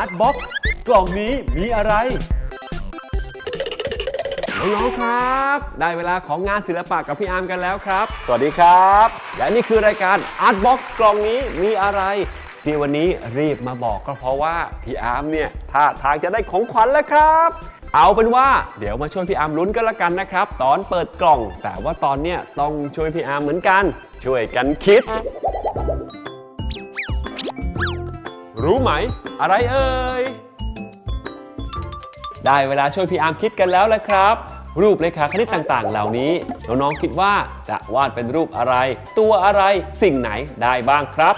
Art Box กล่องนี้มีอะไร น้องๆครับ ได้เวลาของงานศิลปะกับพี่อาร์มกันแล้วครับ สวัสดีครับ และนี่คือรายการ Art Box กล่องนี้มีอะไร ที่วันนี้รีบมาบอกก็เพราะว่าพี่อาร์มเนี่ยท่าทางจะได้ของขวัญแล้วครับ เอาเป็นว่าเดี๋ยวมาช่วยพี่อาร์มลุ้นกันละกันนะครับ ตอนเปิดกล่อง แต่ว่าตอนเนี้ยต้องช่วยพี่อาร์มเหมือนกัน ช่วยกันคิด รู้ไหม อะไรเอ่ย ได้เวลาช่วยพี่อาร์มคิดกันแล้วแหละครับ รูปเลขาคณิตต่างๆ เหล่านี้ น้องๆคิดว่าจะวาดเป็นรูปอะไร ตัวอะไรสิ่งไหนได้บ้างครับ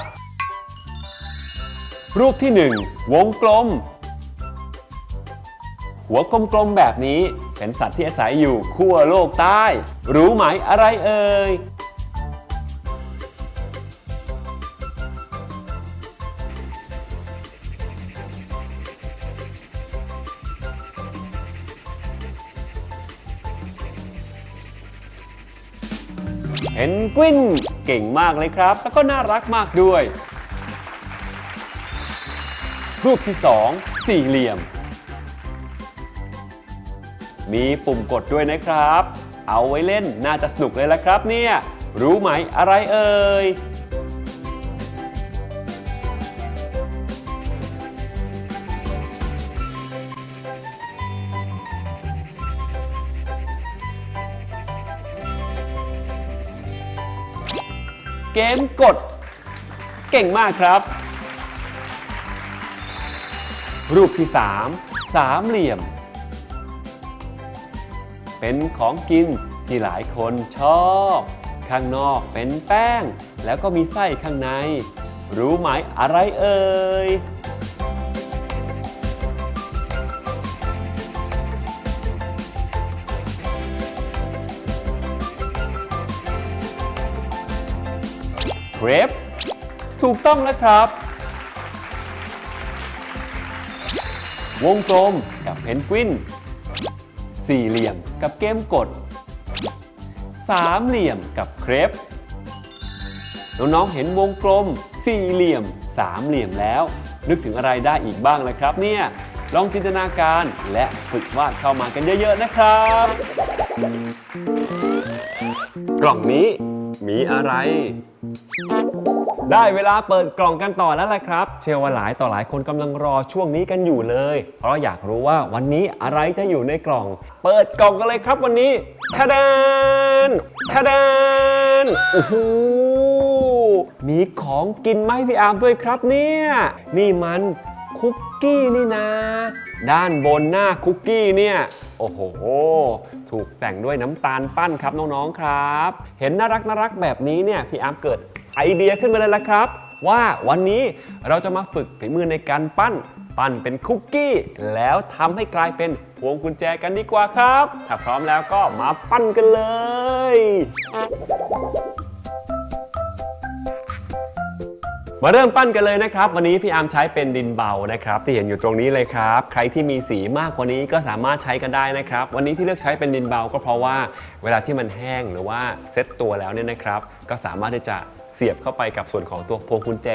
รูปที่ 1 วงกลม หัวกลมๆแบบนี้เป็นสัตว์ที่อาศัยอยู่ขั้วโลกใต้ รู้ไหมอะไรเอ่ย เพนกวินเก่งมากเลยครับ แล้วก็น่ารักมากด้วย รูปที่ 2 สี่เหลี่ยม มีปุ่มกดด้วยนะครับ เอาไว้เล่นน่าจะสนุกเลยละครับเนี่ย รู้ไหมอะไรเอ่ย เกมกด เก่งมากครับ รูปที่ 3 สามเหลี่ยม เป็นของกินที่หลายคนชอบ ข้างนอกเป็นแป้ง แล้วก็มีไส้ข้างใน รู้ไหมอะไรเอ่ย ครปถูกต้องแล้วครับ วงกลมกับเพนกวิน สี่เหลี่ยมกับเกมกด สามเหลี่ยมกับเครปน้องๆเห็นวงกลม สี่เหลี่ยม สามเหลี่ยมแล้ว นึกถึงอะไรได้อีกบ้างล่ะครับ เนี่ยลองจินตนาการและฝึกวาดเข้ามากันเยอะ ๆ นะครับ กล่องนี้ มีอะไร ได้เวลาเปิดกล่องกันต่อแล้วแหละครับ เชื่อว่าหลายต่อหลายคนกำลังรอช่วงนี้กันอยู่เลย เพราะอยากรู้ว่าวันนี้อะไรจะอยู่ในกล่อง เปิดกล่องกันเลยครับวันนี้ชาดานชาดานโอ้โหมีของกินไหมพี่อาร์มด้วยครับเนี่ย นี่มันคุกกี้นี่นะ ด้านบนหน้าคุกกี้เนี่ย โอ้โห ถูกแต่งด้วยน้ำตาลปั้นครับน้องๆครับ เห็นน่ารักน่ารักแบบนี้เนี่ยพี่อาร์มเกิดไอเดียขึ้นมาเลยละครับ ว่าวันนี้เราจะมาฝึกฝีมือในการปั้น ปั้นเป็นคุกกี้ แล้วทำให้กลายเป็นพวงกุญแจกันดีกว่าครับ ถ้าพร้อมแล้วก็มาปั้นกันเลย มาเริ่มปั้นกันเลยนะครับ วันนี้พี่อาร์มใช้เป็นดินเบานะครับ ที่เห็นอยู่ตรงนี้เลยครับ ใครที่มีสีมากกว่านี้ก็สามารถใช้กันได้นะครับ วันนี้ที่เลือกใช้เป็นดินเบาก็เพราะว่า เวลาที่มันแห้งหรือว่าเซ็ตตัวแล้วเนี่ยนะครับ ก็สามารถที่จะ เสียบเข้าไปกับส่วนของตัวพวงกุญแจ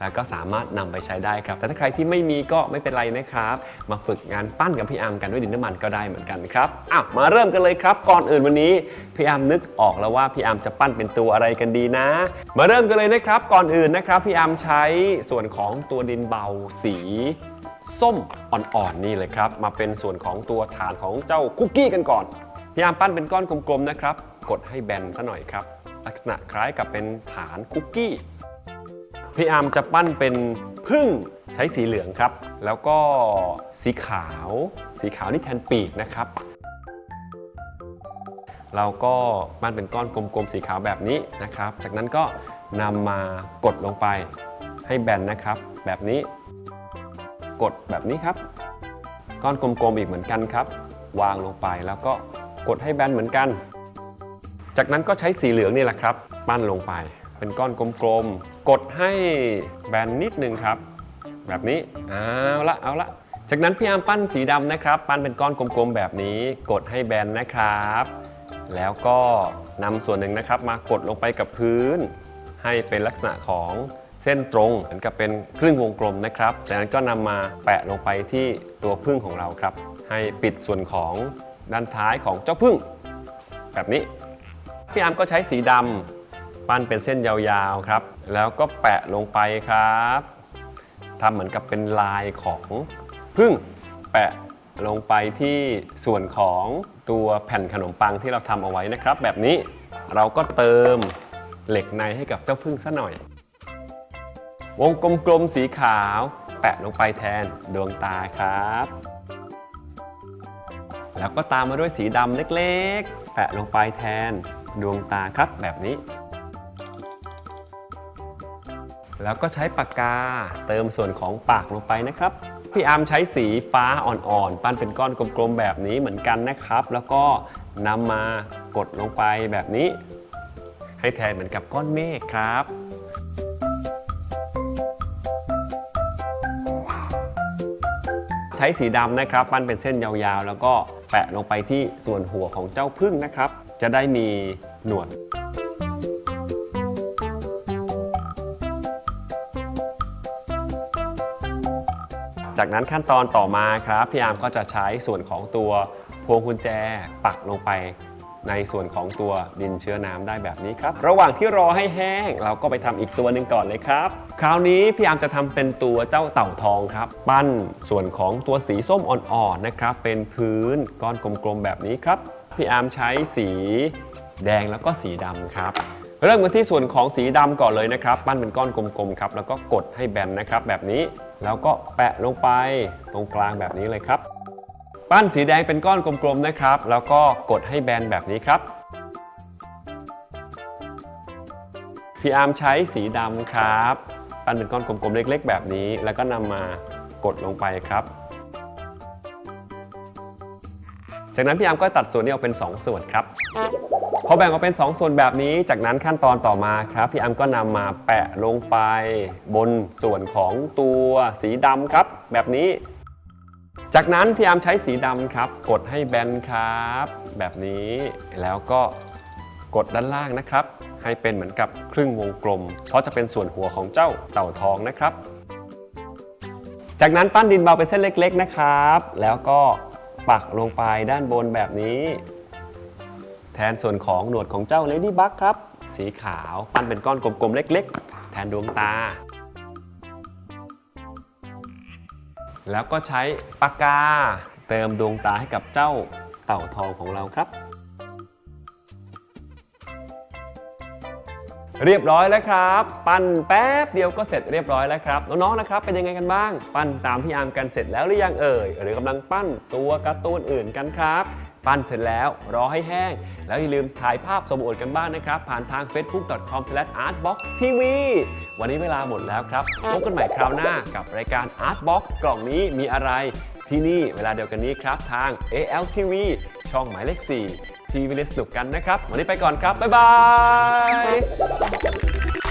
แล้วก็สามารถนำไปใช้ได้ครับ แต่ถ้าใครที่ไม่มีก็ไม่เป็นไรนะครับ มาฝึกงานปั้นกับพี่อาร์มกันด้วยดินน้ำมันก็ได้เหมือนกันครับอ้าวมาเริ่มกันเลยครับ ก่อนอื่นวันนี้พี่อาร์มนึกออกแล้วว่าพี่อาร์มจะปั้นเป็นตัวอะไรกันดีนะ มาเริ่มกันเลยนะครับ ก่อนอื่นนะครับพี่อาร์มใช้ส่วนของตัวดินเบาสีส้มอ่อนๆนี่เลยครับ มาเป็นส่วนของตัวฐานของเจ้าคุกกี้กันก่อนพี่อามปั้นเป็นก้อนกลมๆนะครับ กดให้แบนซะหน่อยครับ ลักษณะคล้ายกับเป็นฐานคุกกี้พี่อาร์มจะปั้นเป็นพึ่งใช้สีเหลืองครับ แล้วก็สีขาว สีขาวนี่แทนปีกนะครับ เราก็ปั้นเป็นก้อนกลมๆสีขาวแบบนี้นะครับ จากนั้นก็นำมากดลงไปให้แบนนะครับ แบบนี้ กดแบบนี้ครับ ก้อนกลมๆอีกเหมือนกันครับ วางลงไปแล้วก็กดให้แบนเหมือนกัน จากนั้นก็ใช้สีเหลืองนี่แหละครับ ปั้นลงไป เป็นก้อนกลมๆ กดให้แบนนิดนึงครับ แบบนี้ เอาละเอาละจากนั้นพี่อาร์มปั้นสีดำนะครับ ปั้นเป็นก้อนกลมๆ แบบนี้ กดให้แบนนะครับ แล้วก็นำส่วนหนึ่งนะครับ มากดลงไปกับพื้น ให้เป็นลักษณะของเส้นตรงเหมือนกับเป็นครึ่งวงกลมนะครับจากนั้นก็นำมาแปะลงไปที่ตัวพึ่งของเราครับ ให้ปิดส่วนของด้านท้ายของเจ้าพึ่ง แบบนี้ พี่อาร์มก็ใช้สีดำปั้นเป็นเส้นยาวๆครับ แล้วก็แปะลงไปครับทำเหมือนกับเป็นลายของพึ่งแปะลงไปที่ส่วนของตัวแผ่นขนมปังที่เราทำเอาไว้นะครับ แบบนี้เราก็เติมเหล็กในให้กับเจ้าพึ่งซะหน่อย วงกลมๆสีขาว แปะลงไปแทนดวงตาครับ แล้วก็ตามมาด้วยสีดำเล็กๆ แปะลงไปแทน ดวงตาครับแบบนี้ แล้วก็ใช้ปากกาเติมส่วนของปากลงไปนะครับพี่อาร์มใช้สีฟ้าอ่อนๆ ปั้นเป็นก้อนกลมๆ แบบนี้เหมือนกันนะครับ แล้วก็นำมากดลงไปแบบนี้ ให้แทนเหมือนกับก้อนเมฆครับ ใช้สีดำนะครับ ปั้นเป็นเส้นยาวๆ แล้วก็แปะลงไปที่ส่วนหัวของเจ้าพึ่งนะครับ จะได้มีหนวด จากนั้นขั้นตอนต่อมาครับพี่อาร์มก็จะใช้ส่วนของตัวพวงกุญแจปักลงไป ในส่วนของตัวดินเชื้อน้ำได้แบบนี้ครับ ระหว่างที่รอให้แห้ง เราก็ไปทำอีกตัวหนึ่งก่อนเลยครับ คราวนี้พี่อาร์มจะทำเป็นตัวเจ้าเต่าทองครับ ปั้นส่วนของตัวสีส้มอ่อนๆนะครับ เป็นพื้นก้อนกลมๆแบบนี้ครับ พี่อาร์มใช้สีแดงแล้วก็สีดำครับเริ่มกันที่ส่วนของสีดำก่อนเลยนะครับ ปั้นเป็นก้อนกลมๆครับแล้วก็กดให้แบนนะครับ แบบนี้แล้วก็แปะลงไปตรงกลางแบบนี้เลยครับ ปั้นสีแดงเป็นก้อนกลมๆนะครับ แล้วก็กดให้แบนแบบนี้ครับพี่อาร์มใช้สีดำครับ ปั้นเป็นก้อนกลมๆเล็ก ๆ แบบนี้ แล้วก็นำมากดลงไปครับ จากนั้นพี่อาร์มก็ตัดส่วนนี้ออกเป็น 2 ส่วนครับพอแบ่งออกเป็น 2 ส่วนแบบนี้ จากนั้นขั้นตอนต่อมาครับพี่อัมก็นำมาแปะลงไป บนส่วนของตัวสีดำครับ แบบนี้ จากนั้นพี่อัมใช้สีดำครับ กดให้แบนครับ แบบนี้แล้วก็กดด้านล่างนะครับ ให้เป็นเหมือนกับครึ่งวงกลม เพราะจะเป็นส่วนหัวของเจ้าเต่าทองนะครับ จากนั้นปั้นดินเบาเป็นเส้นเล็ก ๆนะครับ แล้วก็ปักลงไปด้านบนแบบนี้ แทนส่วนของหนวดของเจ้า Lady Bug ครับ สีขาวปั้นเป็นก้อนกลมๆเล็ก ๆ แทนดวงตา แล้วก็ใช้ปากกาเติมดวงตาให้กับเจ้าเต่าทองของเราครับ เรียบร้อยแล้วครับ ปั้นแป๊บเดียวก็เสร็จเรียบร้อยแล้วครับน้องๆนะครับเป็นยังไงกันบ้าง ปั้นตามพี่อาร์มกันเสร็จแล้วหรือยังเอ่ยหรือกำลังปั้นตัวการ์ตูนอื่นกันครับ ปั้นเสร็จแล้ว รอให้แห้ง แล้วอย่าลืมถ่ายภาพสมอวดกันบ้างนะครับ ผ่านทาง facebook.com/artboxtv วันนี้เวลาหมดแล้วครับ พบกันใหม่คราวหน้ากับรายการ Artbox กล่องนี้มีอะไรที่นี่เวลาเดียวกันนี้ครับทาง ALTV ช่องหมายเลข 4 ทีวีเลสนุกกันนะครับ วันนี้ไปก่อนครับ บ๊ายบาย